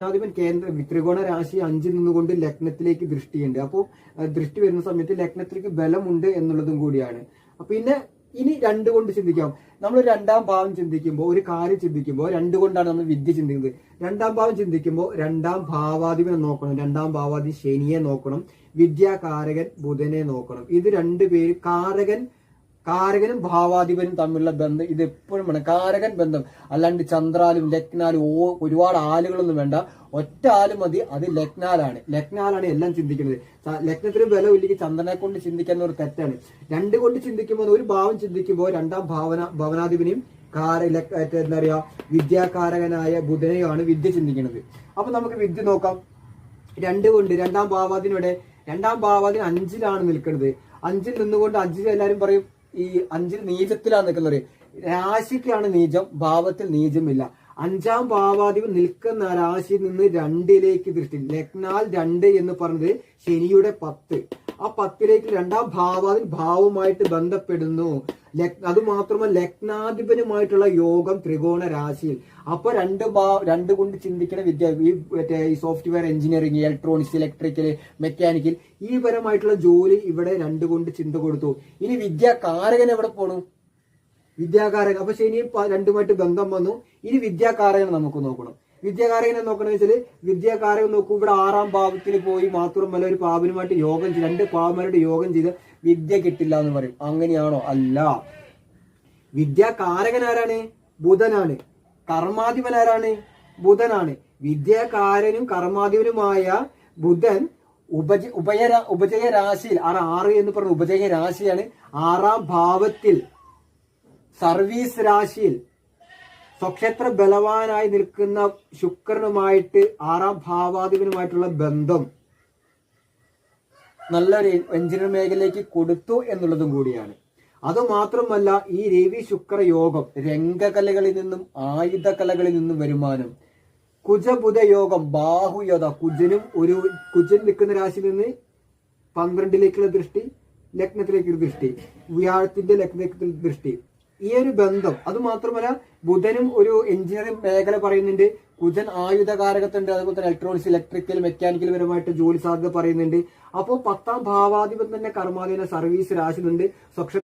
ലഗ്നാധിപൻ കേന്ദ്ര ത്രികോണ രാശി അഞ്ചിൽ നിന്നുകൊണ്ട് ലഗ്നത്തിലേക്ക് ദൃഷ്ടിയുണ്ട്. അപ്പോൾ ദൃഷ്ടി വരുന്ന സമയത്ത് ലഗ്നത്തിലേക്ക് ബലമുണ്ട് എന്നുള്ളതും കൂടിയാണ്. പിന്നെ ഇനി രണ്ട് കൊണ്ട് ചിന്തിക്കാം. നമ്മൾ രണ്ടാം ഭാവം ചിന്തിക്കുമ്പോൾ ഒരു കാര്യം ചിന്തിക്കുമ്പോൾ രണ്ട് കൊണ്ടാണ് നമ്മൾ വിദ്യ ചിന്തിക്കുന്നത്. രണ്ടാം ഭാവം ചിന്തിക്കുമ്പോൾ രണ്ടാം ഭാവാധിപനെ നോക്കണം. രണ്ടാം ഭാവാധി ശനിയെ നോക്കണം. വിദ്യാകാരകൻ ബുധനെ നോക്കണം. ഇത് രണ്ടുപേര് കാരകൻ കാരകനും ഭാവാധിപനും തമ്മിലുള്ള ബന്ധം ഇത് എപ്പോഴും വേണം. കാരകൻ ബന്ധം. അല്ലാണ്ട് ചന്ദ്രാലും ലഗ്നാലും ഓ ഒരുപാട് ആലുകളൊന്നും വേണ്ട. ഒറ്റ ആൽ മതി അത് ലഗ്നാലാണ്. ലഗ്നാലാണ് എല്ലാം ചിന്തിക്കുന്നത്. ലഗ്നത്തിന് ബലം ഇല്ലെങ്കിൽ ചന്ദ്രനെ കൊണ്ട് ചിന്തിക്കാൻ ഒരു തെറ്റാണ്. രണ്ട് കൊണ്ട് ചിന്തിക്കുമ്പോൾ ഒരു ഭാവം ചിന്തിക്കുമ്പോൾ രണ്ടാം ഭാവന ഭവനാധിപനെയും കാര എന്താ പറയാ വിദ്യാകാരകനായ ബുധനെയാണ് വിദ്യ ചിന്തിക്കുന്നത്. അപ്പൊ നമുക്ക് വിദ്യ നോക്കാം. രണ്ട് കൊണ്ട് രണ്ടാം ഭാവാദിനോടെ രണ്ടാം ഭാവാദിന് അഞ്ചിലാണ് നിൽക്കുന്നത്. അഞ്ചിൽ നിന്നുകൊണ്ട് അഞ്ചിൽ എല്ലാരും പറയും ഈ അഞ്ചിൽ നീചത്തിലാണ് നിൽക്കുന്നത് രാശിക്കാണ് നീചം ഭാവത്തിൽ നീചമില്ല. അഞ്ചാം ഭാവാധിപൻ നിൽക്കുന്ന രാശിയിൽ നിന്ന് രണ്ടിലേക്ക് ദൃഷ്ടി ലഗ്നാൽ രണ്ട് എന്ന് പറഞ്ഞത് ശനിയുടെ പത്ത്. ആ പത്തിലേക്ക് രണ്ടാം ഭാവാതിൽ ഭാവുമായിട്ട് ബന്ധപ്പെടുന്നു. അതുമാത്രമല്ല അത് മാത്രമല്ല ലഗ്നാധിപനുമായിട്ടുള്ള യോഗം ത്രികോണ രാശിയിൽ. അപ്പൊ രണ്ട് രണ്ട് കൊണ്ട് ചിന്തിക്കുന്ന വിദ്യ ഈ മറ്റേ ഈ software engineering electronics electrical mechanical ഈ പരമായിട്ടുള്ള ജോലി ഇവിടെ രണ്ട് കൊണ്ട് ചിന്ത കൊടുത്തു. ഇനി വിദ്യാകാരകൻ എവിടെ പോണു? വിദ്യാകാരകൻ. അപ്പൊ ശനി രണ്ടുമായിട്ട് ബന്ധം വന്നു. ഇനി വിദ്യാകാരകൻ നമുക്ക് നോക്കണം. വിദ്യാകാരകനെ നോക്കണമെന്ന് വെച്ചാൽ വിദ്യാകാരകൻ നോക്കൂ. ഇവിടെ ആറാം പാപത്തിൽ പോയി മാത്രമല്ല ഒരു പാപനുമായിട്ട് യോഗം ചെയ്ത് രണ്ട് പാപന്മാരുടെ യോഗം ചെയ്ത് വിദ്യ കിട്ടില്ല എന്ന് പറയും. അങ്ങനെയാണോ? അല്ല. വിദ്യാകാരകൻ ആരാണ്? ബുധനാണ്. കർമാധിപൻ ആരാണ്? ബുധനാണ്. വിദ്യാകാരനും കർമാധിപനുമായ ബുധൻ ഉപജ ഉപയ ഉപജയ രാശിയിൽ ആറ് ആറ് എന്ന് പറഞ്ഞ ഉപജയ രാശിയാണ് ആറാം ഭാവത്തിൽ സർവീസ് രാശിയിൽ. സ്വക്ഷേത്ര ബലവാനായി നിൽക്കുന്ന ശുക്രനുമായിട്ട് ആറാം ഭാവാധിപനുമായിട്ടുള്ള ബന്ധം നല്ലൊരു എഞ്ചിനീയർ മേഖലയിലേക്ക് കൊടുത്തു എന്നുള്ളതും കൂടിയാണ്. അതുമാത്രമല്ല ഈ രവി ശുക്ര യോഗം രംഗകലകളിൽ നിന്നും ആയുധ കലകളിൽ നിന്നും വരുമാനം. കുജബുധ യോഗം ബാഹുയോധ കുജനും ഒരു കുജൻ നിൽക്കുന്ന രാശിയിൽ നിന്ന് പന്ത്രണ്ടിലേക്കുള്ള ദൃഷ്ടി ലഗ്നത്തിലേക്കുള്ള ദൃഷ്ടി. വ്യാഴത്തിന്റെ ലഗ്നത്തിൽ ദൃഷ്ടി. ഈ ഒരു ബന്ധം. അത് മാത്രമല്ല ബുധനും ഒരു എഞ്ചിനീയറിംഗ് മേഖല പറയുന്നുണ്ട്. കുജൻ ആയുധകാരകത്തുണ്ട് അതുപോലെ തന്നെ ഇലക്ട്രോണിക്സ് ഇലക്ട്രിക്കൽ മെക്കാനിക്കൽ പരമായിട്ട് ജോലി സാധ്യത പറയുന്നുണ്ട്. അപ്പോൾ പത്താം ഭാവാധിപൻ തന്നെ കർമാധീന സർവീസ് രാശിയിലുണ്ട്. സ്വക്ഷ